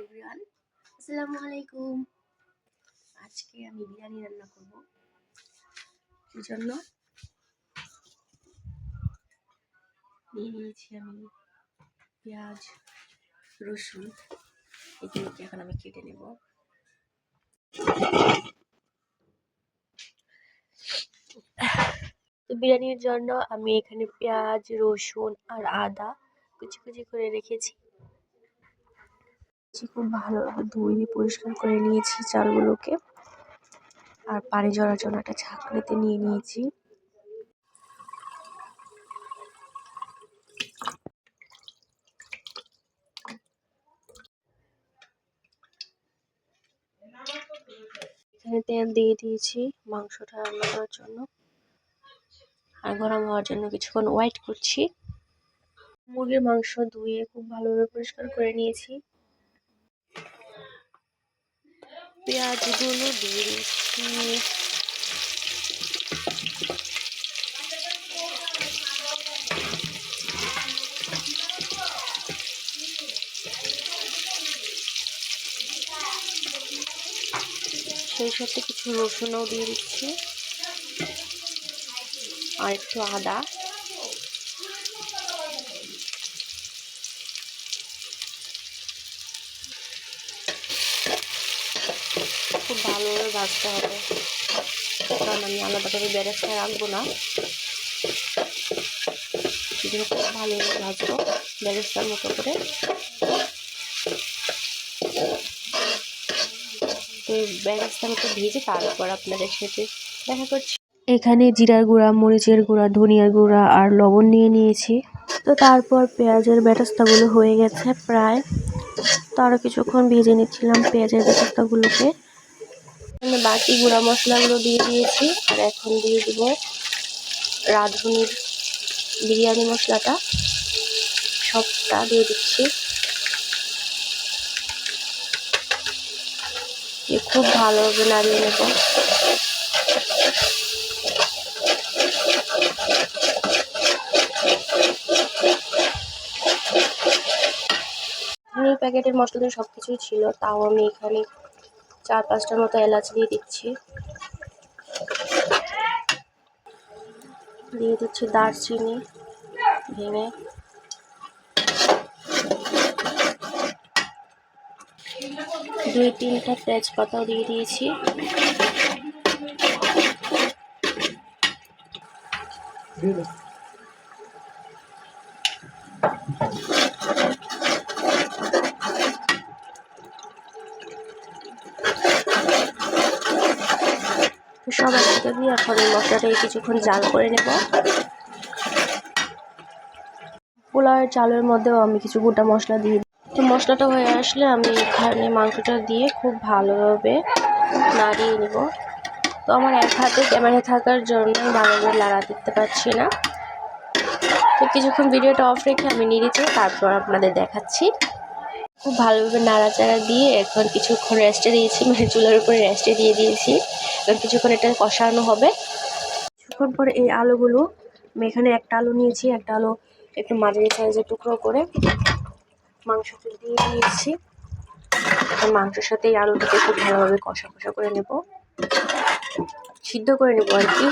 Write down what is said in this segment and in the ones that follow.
Everyone আসসালামু আলাইকুম। আজকে আমি বিরিয়ানি রান্না করব। সেই জন্য নিয়ে নিয়েছি আমি পেঁয়াজ, রসুন। এগুলোকে এখন আমি কেটে নেব। তো বিরিয়ানির জন্য আমি এখানে পেঁয়াজ, রসুন আর আদা কুচি কুচি করে রেখেছি। খুব ভালোভাবে ধুয়ে পরিষ্কার করে নিয়েছি চালগুলোকে। আর পানি ঝরার জন্য একটা ছাঁকনিতে নিয়ে নিয়েছি। এখানে তেল দিয়ে দিয়েছি মাংসটা রান্না করার জন্য। আর গরম হওয়ার জন্য কিছুক্ষণ ওয়েট করছি। মুরগির মাংস ধুয়ে খুব ভালোভাবে পরিষ্কার করে নিয়েছি। পেঁয়াজগুলো দিয়ে দিচ্ছি। সেই সাথে কিছু রসুনও দিয়ে দিচ্ছি। আর একটু আদা খুব ভালোভাবে ভাজতে হবে। কারণ আমি আলাদাভাবে বেরেস্তায় রাখব না। খুব ভালোভাবে ভাজবো বেরেস্তার মতো করে। তো মতো ভেজে তারপর আপনাদের সাথে দেখা করছি। এখানে জিরার গুঁড়া, মরিচের গুঁড়া, ধনিয়ার গুঁড়া আর লবণ নিয়ে নিয়েছি। তো তারপর পেঁয়াজের বেরেস্তাগুলো হয়ে গেছে প্রায়। তো আরও কিছুক্ষণ ভেজে নিচ্ছিলাম পেঁয়াজের বেরেস্তাগুলোকে এখানে বাকি গুঁড়া মশলাগুলো দিয়ে দিয়েছি। আর এখন দিয়ে দিব রাঁধুনির বিরিয়ানি মশলাটা। সবটা দিয়ে দিচ্ছি। খুব ভালোভাবে নাড়িয়ে নেব। প্যাকেটের মশলা সব কিছুই ছিল, তাও আমি এখানে চার পাঁচটার মতো এলাচ দিয়ে দিচ্ছি। দিয়ে দিচ্ছি দারচিনি, ভেঙে। দুই তিনটা তেজপাতাও দিয়ে দিয়েছি। সব দিয়ে এখন এই মশলাটাকে কিছুক্ষণ জাল করে নেব। পোলাওয়ের চালের মধ্যেও আমি কিছু গোটা মশলা দিয়ে তো মশলাটা হয়ে আসলে আমি এখানে মাংসটা দিয়ে খুব ভালোভাবে নাড়িয়ে নেব। তো আমার এক হাতে ক্যামেরা থাকার জন্য ভালোভাবে লাড়া দিতে পারছি না। তো কিছুক্ষণ ভিডিওটা অফ রেখে আমি নিয়েছি তারপর আপনাদের দেখাচ্ছি। খুব ভালোভাবে নাড়াচাড়া দিয়ে এখন কিছুক্ষণ রেস্টে দিয়েছি মানে চুলার উপরে রেস্টে দিয়ে দিয়েছি। এখন কিছুক্ষণ এটা কষানো হবে। কিছুক্ষণ পরে এই আলুগুলো আমি এখানে একটা আলু নিয়েছি, একটা আলু একটু মাঝারি সাইজের টুকরো করে মাংসটা দিয়ে দিয়েছি। এখন মাংসের সাথে এই আলুটাকে খুব ভালোভাবে কষা কষা করে নেব। সিদ্ধ করে নেব আর কি।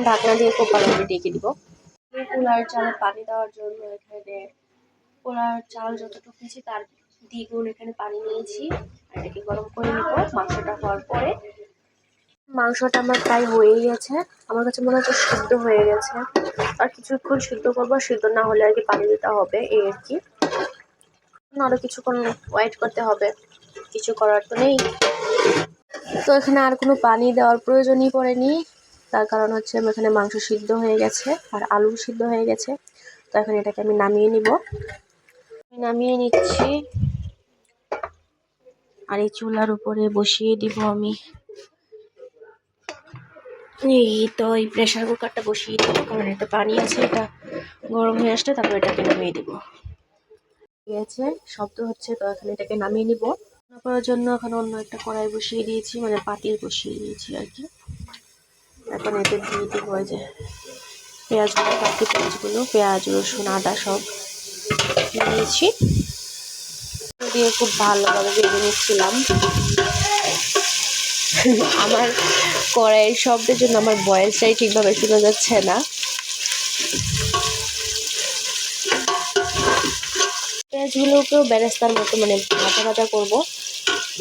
এখন ঢাকনা দিয়ে খুব ভালোভাবে ডেকে দিব পোলার চালে, পানি দেওয়ার জন্য এখানে পোলার চাল যতটুকু নিয়েছি তার দ্বিগুণ এখানে পানি নিয়েছি। এটাকে গরম করে নিব, মাংসটা হওয়ার পরে। মাংসটা আমার প্রায় হয়েই গেছে। আমার কাছে মনে হচ্ছে সিদ্ধ হয়ে গেছে। আর কিছুক্ষণ সিদ্ধ করব, সিদ্ধ না হলে আর কি পানি দিতে হবে, এই আর কি। আরও কিছুক্ষণ ওয়েট করতে হবে। কিছু করার তো নেই। তো এখানে আর কোনো পানি দেওয়ার প্রয়োজনই পড়েনি। তার কারণ হচ্ছে এখানে মাংস সিদ্ধ হয়ে গেছে আর আলু সিদ্ধ হয়ে গেছে। তো এখন এটাকে আমি নামিয়ে নিব। নামিয়ে নিচ্ছি। আর এই চুলার উপরে বসিয়ে দিব আমি। এই তো, এই প্রেশার কুকারটা বসিয়ে দিব কারণ এটা পানি আছে, এটা গরম হয়ে আসলে তারপর এটাকে নামিয়ে দিব। ঠিক আছে, শব্দ হচ্ছে, তো এখন এটাকে নামিয়ে নিব। করার জন্য এখন অন্য একটা কড়াই বসিয়ে দিয়েছি মানে পাতিল বসিয়ে দিয়েছি আর কি। এখন এতে দিয়ে দিব যে পেঁয়াজগুলো বাকি পেঁয়াজগুলো, পেঁয়াজ, রসুন, আদা সব নিয়েছি। দিয়ে খুব ভালোভাবে ভেজে নিচ্ছিলাম। আমার কড়াইয়ের শব্দের জন্য আমার ভয়েসটাই ঠিকভাবে শোনা যাচ্ছে না। পেঁয়াজগুলোকেও বেরেস্তার মতো মানে ভাজা ভাজা করব।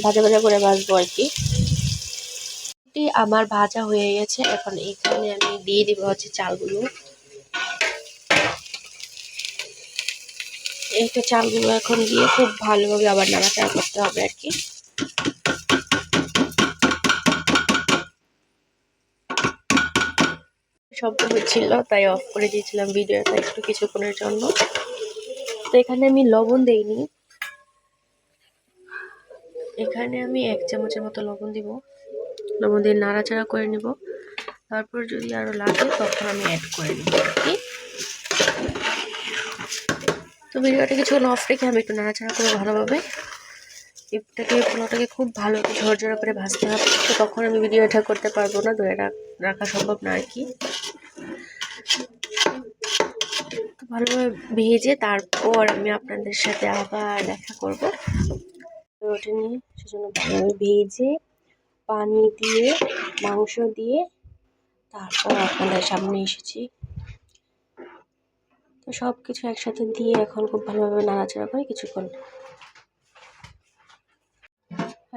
ভাজা ভাজা করে ভাজবো আর কি। এটি আমার ভাজা হয়ে গেছে। এখন এখানে আমি দিয়ে দিব হচ্ছে চালগুলো। এই তো চালগুলো এখন দিয়ে খুব ভালোভাবে আবার নাড়াচাড়া করতে হবে আর কি। শব্দ হচ্ছিল, তাই অফ করে দিয়েছিলাম ভিডিওটা একটু কিছুক্ষণের জন্য। তো এখানে আমি লবণ দেইনি। এখানে আমি এক চামচের মতো লবণ দিব। লবণ নাড়াচাড়া করে নিব। তারপর যদি আরও লাগে, তখন আমি অ্যাড করে নিব আর কি। তো ভিডিওটা কিছুক্ষণ অফ রেখে আমি একটু নাড়াচাড়া করে ভালোভাবে। এটাকে পোলাওটাকে খুব ভালো ঝরঝরা করে ভাজতে হবে, তো তখন আমি ভিডিও এটা করতে পারব না, ধরে রাখা সম্ভব না আর কি। ভালোভাবে ভেজে তারপর আমি আপনাদের সাথে আবার দেখা করব। তো ওটা নিয়ে সেজন্য ভালোভাবে ভেজে পানি দিয়ে, মাংস দিয়ে তারপর আপনাদের সামনে এসেছি। তো সব কিছু একসাথে দিয়ে এখন খুব ভালোভাবে নাড়াচাড়া করে কিছুক্ষণ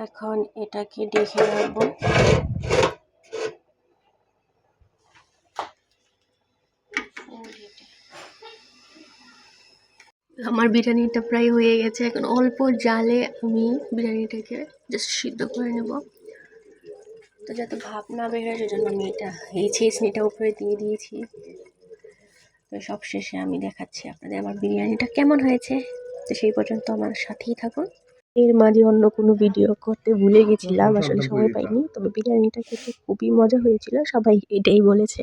এখন এটাকে দেখে রাখব। আমার বিরিয়ানিটা প্রায় হয়ে গেছে। এখন অল্প জালে আমি বিরিয়ানিটাকে জাস্ট সিদ্ধ করে নেব। তো যাতে ভাব না বেরোয় সেজন্য আমি এটা এই ছেঁচনিটা উপরে দিয়ে দিয়েছি। তো সব শেষে আমি দেখাচ্ছি আপনাদের আমার বিরিয়ানিটা কেমন হয়েছে। তো সেই পর্যন্ত আমার সাথেই থাকুন। এর মাঝে অন্য কোনো ভিডিও করতে ভুলে গেছিলাম আসলে সময় পাইনি। তবে বিরিয়ানিটা খেতে খুবই মজা হয়েছিল সবাই এটাই বলেছে।